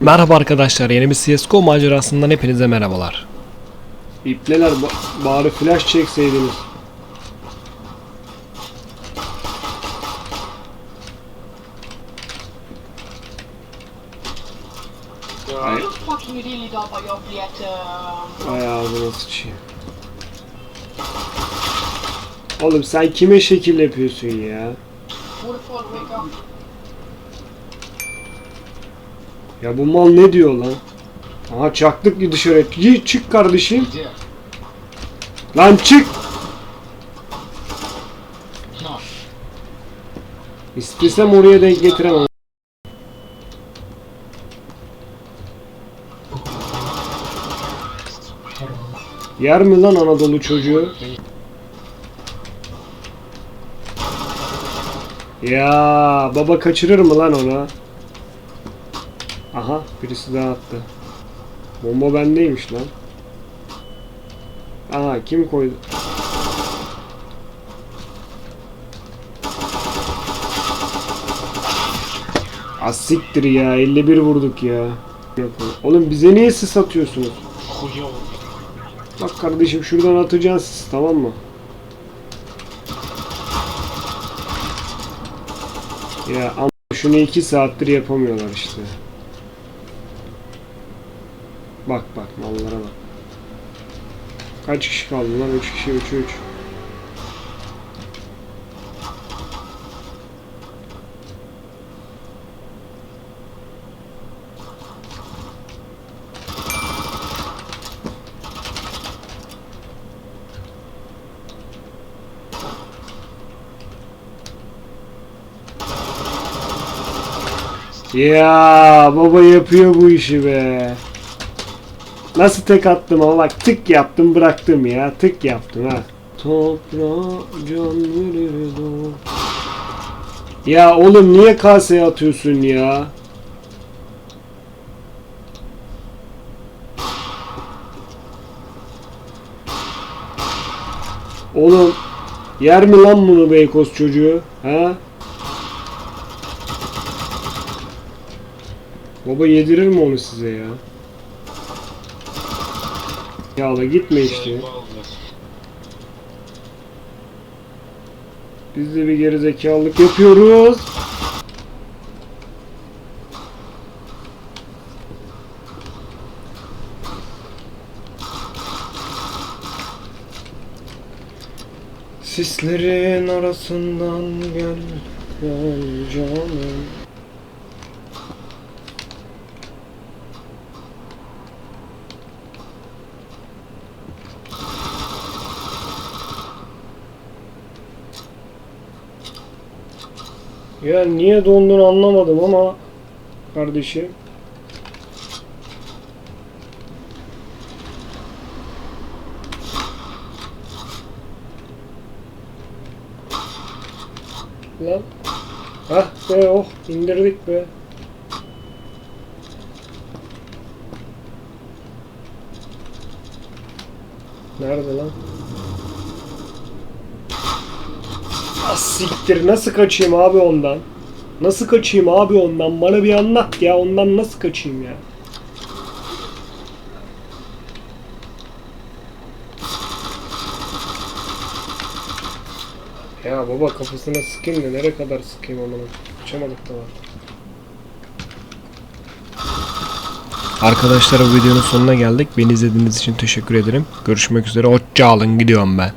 Merhaba arkadaşlar, yeni bir CSGO macerasından hepinize merhabalar. İpleler ba- bari flash çekseydiniz. Ay, ay ağzına sıçayım. Oğlum sen kime şekil yapıyorsun ya? Ya bu mal ne diyor lan? Aha çaktık ki dışarı. Yi- çık kardeşim. Lan çık. İstesem oraya denk getiremem. Yer mi lan Anadolu çocuğu? Ya baba kaçırır mı lan onu? Aha birisi daha attı. Bomba bendeymiş lan. Aha kim koydu? Asiktir ya 51 vurduk ya. Oğlum bize niye sis atıyorsunuz? Bak kardeşim şuradan atacaksın sis tamam mı? Ya ama şunu 2 saattir yapamıyorlar işte. Bak bak mallara bak. Kaç kişi kaldı lan? 3 kişi 3 3. Ya baba yapıyor bu işi be. Nasıl tek attım ama bak tık yaptım bıraktım ya tık yaptım ha. Toprağa can. Ya oğlum niye kaseye atıyorsun ya? Oğlum yer mi lan bunu Beykoz çocuğu? Ha? Baba yedirir mi onu size ya? Yağla gitme işte. Biz de bir gerizekalılık yapıyoruz. Sislerin arasından gel, gel canım. Ya niye donduğunu anlamadım ama kardeşim. Lan. Hah be oh indirdik be. Nerede lan? Ah siktir nasıl kaçayım abi ondan? Nasıl kaçayım abi ondan? Bana bir anlat ya ondan nasıl kaçayım ya? Ya baba kafasına sıkayım da nereye kadar sıkayım onu? Kaçamadık da var. Arkadaşlar bu videonun sonuna geldik. Beni izlediğiniz için teşekkür ederim. Görüşmek üzere. Hoşçakalın gidiyorum ben.